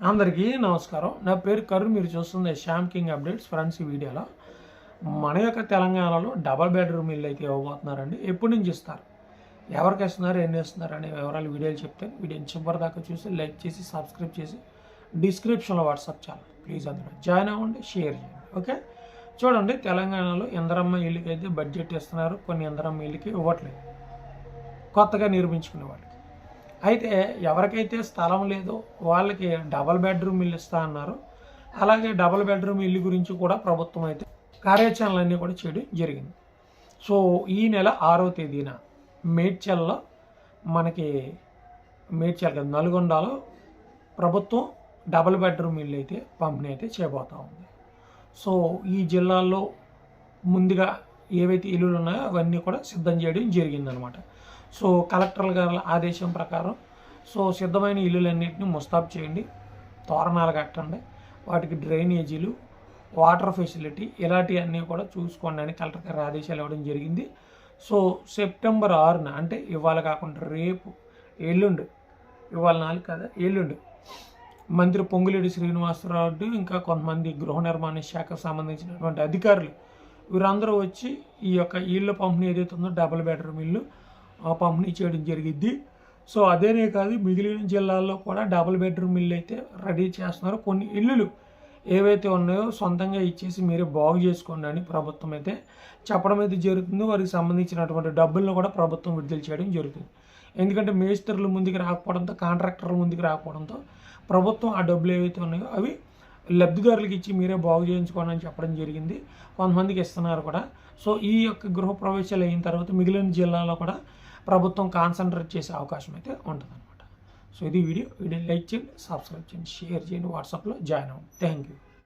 అందరికీ నమస్కారం. నా పేరు కరుణ్. మీరు చూస్తుంది శ్యామ్ కింగ్ అప్డేట్స్ ఫ్రెండ్స్ ఈ వీడియోలో. మన యొక్క తెలంగాణలో డబల్ బెడ్రూమ్ ఇల్లు అయితే ఇవ్వబోతున్నారండి. ఎప్పటి నుంచి ఇస్తారు? ఎవరికి ఇస్తున్నారు? ఎన్ని ఇస్తున్నారు? అనే వివరాలు వీడియోలు చెప్తాను. వీడియోని చివరి దాకా చూసి లైక్ చేసి సబ్స్క్రైబ్ చేసి డిస్క్రిప్షన్లో వాట్సాప్ ఛానల్. ప్లీజ్ అందులో జాయిన్ అవ్వండి షేర్ చేయండి. ఓకే? చూడండి తెలంగాణలో ఇందరమ్మ ఇల్లుకి అయితే బడ్జెట్ ఇస్తున్నారు. కొన్ని ఎందరమ్మ ఇల్లుకి ఇవ్వట్లేదు. కొత్తగా నిర్మించుకునే వాళ్ళకి. అయితే ఎవరికైతే స్థలం లేదో వాళ్ళకి డబల్ బెడ్రూమ్ ఇల్లు ఇస్తా అన్నారు. అలాగే డబల్ బెడ్రూమ్ ఇల్లు గురించి కూడా ప్రభుత్వం అయితే కార్యాచరణలన్నీ కూడా చేయడం జరిగింది. సో ఈ నెల ఆరో తేదీన మేడ్చల్లో మనకి మేడ్చల్ కదా నల్గొండలో ప్రభుత్వం డబల్ బెడ్రూమ్ ఇల్లు అయితే పంపిణీ అయితే చేయబోతూ ఉంది. సో ఈ జిల్లాల్లో ముందుగా ఏవైతే ఇల్లులు ఉన్నాయో అవన్నీ కూడా సిద్ధం చేయడం జరిగిందనమాట. సో కలెక్టర్ గారి ఆదేశం ప్రకారం సో సిద్ధమైన ఇల్లులన్నింటినీ ముస్తాబ్ చేయండి తోరణాలు కట్టండి వాటికి డ్రైనేజీలు వాటర్ ఫెసిలిటీ ఇలాంటివన్నీ కూడా చూసుకోండి అని కలెక్టర్ గారి ఆదేశాలు ఇవ్వడం జరిగింది. సో సెప్టెంబర్ ఆరున అంటే ఇవాళ కాకుండా రేపు ఎల్లుండి ఇవాళ నాలుగు కదా ఎల్లుండి మంత్రి పొంగులేడి శ్రీనివాసరావు ఇంకా కొంతమంది గృహ నిర్మాణ శాఖకు సంబంధించినటువంటి అధికారులు వీరందరూ వచ్చి ఈ యొక్క ఇల్లు పంపిణీ ఏదైతే ఉందో డబుల్ బెడ్రూమ్ ఇల్లు ఆ పంపిణీ చేయడం జరిగింది సో అదేనే కాదు మిగిలిన జిల్లాల్లో కూడా డబుల్ బెడ్రూమ్ ఇల్లు అయితే రెడీ చేస్తున్నారు. కొన్ని ఇల్లులు ఏవైతే ఉన్నాయో సొంతంగా ఇచ్చేసి మీరే బాగు చేసుకోండి అని ప్రభుత్వం అయితే చెప్పడం అయితే జరుగుతుంది. వారికి సంబంధించినటువంటి డబ్బులను కూడా ప్రభుత్వం విడుదల చేయడం జరుగుతుంది. ఎందుకంటే మేస్త్రులు ముందుకు రాకపోవడంతో కాంట్రాక్టర్లు ముందుకు రాకపోవడంతో ప్రభుత్వం ఆ డబ్బులు ఏవైతే ఉన్నాయో అవి లబ్ధిదారులకు ఇచ్చి మీరే బాగు చేయించుకోండి అని చెప్పడం జరిగింది. కొంతమందికి ఇస్తున్నారు కూడా. సో ఈ యొక్క గృహ ప్రవేశాలు అయిన తర్వాత మిగిలిన జిల్లాలో కూడా ప్రభుత్వం కాన్సన్ట్రేట్ చేసే అవకాశం అయితే ఉంటుందన్నమాట. సో ఇది వీడియో. వీడియో లైక్ చేయండి సబ్స్క్రైబ్ చేయండి షేర్ చేయండి వాట్సాప్లో జాయిన్ అవ్వండి. Thank you